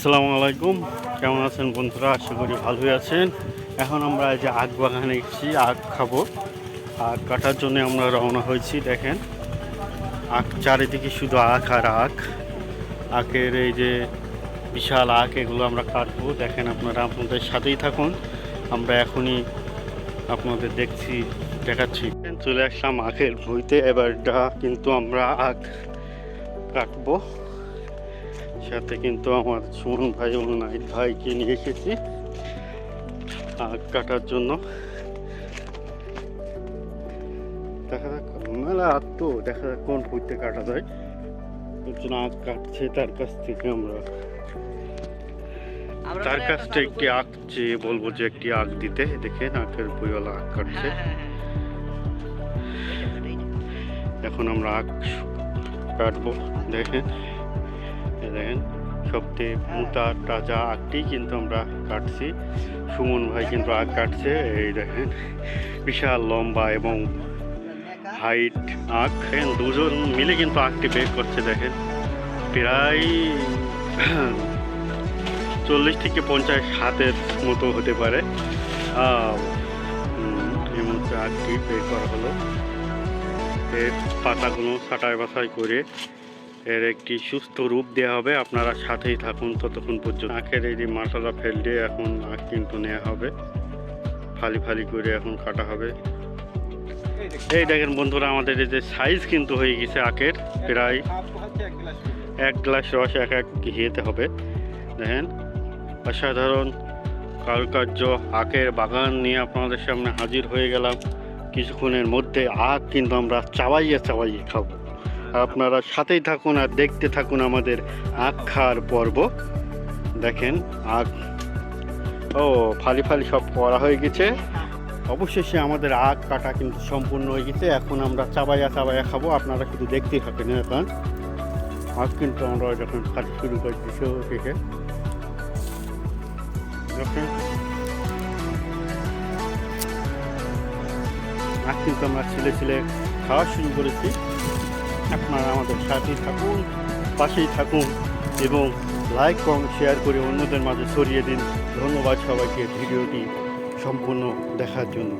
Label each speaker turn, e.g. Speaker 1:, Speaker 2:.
Speaker 1: আসসালামু আলাইকুম। কেমন আছেন বন্ধুরা? আশা করি ভালোই আছেন। এখন আমরা এই যে আখ বাগানে এসেছি আখ খাব। আখ কাটার জন্য আমরা রওনা হয়েছি, দেখেন। আখ চারিদিকে শুধু আখ আর আখ। আখের এই যে বিশাল আখ, এগুলো আমরা কাটবো। দেখেন আপনারা আপনাদের সাথেই থাকুন। আমরা এখনই আপনাদের দেখছি, দেখাচ্ছি। চলে আসলাম আখের ভুইতে। এবারটা কিন্তু আমরা আখ কাটবো। সাথে কিন্তু আমার সুমন ভাই এবং নাইট ভাইকে নিয়ে এসেছি আখ কাটার জন্য। দেখা যাক মেলা আখ তো দেখা যাক কোন ফুটতে কাটা যায়। এর জন্য আখ কাটছে তার কাছ থেকে আমরা তার কাছ থেকে একটি আখ চেয়ে বলব যে একটি আখ দিতে দেখেন আখের বইওয়ালা আখ কাটছে। এখন আমরা আখ কাটবো দেখেন দেখেন সবথেকে মোটা, তাজা আখটি কিন্তু আমরা কাটছি। সুমন ভাই কিন্তু আখ কাটছে, এই দেখেন। বিশাল লম্বা এবং হাইট আখ দুজন মিলে কিন্তু আখটি বের করছে, দেখেন। প্রায় চল্লিশ থেকে পঞ্চাশ হাতের মতো হতে পারে। এই মুহূর্তে আখটি বের করা হলো। এর পাতাগুলো ছাটাই বাছাই করে এর একটি সুস্থ রূপ দেওয়া হবে। আপনারা সাথেই থাকুন ততক্ষণ পর্যন্ত। আখের এই যে মশলা দিয়ে এখন আখ কিন্তু নেওয়া হবে। ফালি ফালি করে এখন কাটা হবে। এই দেখেন বন্ধুরা, আমাদের এই যে সাইজ কিন্তু হয়ে গেছে আখের। প্রায় এক গ্লাস রস এক এক ঘিয়েতে হবে। দেখেন, অসাধারণ কারুকার্য আখের বাগান নিয়ে আপনাদের সামনে হাজির হয়ে গেলাম। কিছুক্ষণের মধ্যে আখ কিন্তু আমরা চাবাইয়ে চাবাইয়ে খাব। আপনারা সাথেই থাকুন আর দেখতে থাকুন আমাদের আখ খাওয়ার পর্ব। দেখেন আখ। ও, ফালি ফালি সব করা হয়ে গেছে। অবশেষে আমাদের আখ কাটা কিন্তু সম্পূর্ণ হয়ে গেছে। এখন আমরা চাবাইয়া চাবাইয়া খাব। আপনারা শুধু দেখতেই থাকেন এখন আখ কিন্তু আমরা যখন কাটি শুরু করে দিছে থেকে। আখ কিন্তু আমরা ছেলে ছেলে খাওয়া শুরু করেছি। আপনারা আমাদের সাথেই থাকুন, পাশেই থাকুন এবং লাইক কম শেয়ার করে অন্যদের মাঝে ছড়িয়ে দিন। ধন্যবাদ সবাইকে ভিডিওটি সম্পূর্ণ দেখার জন্য।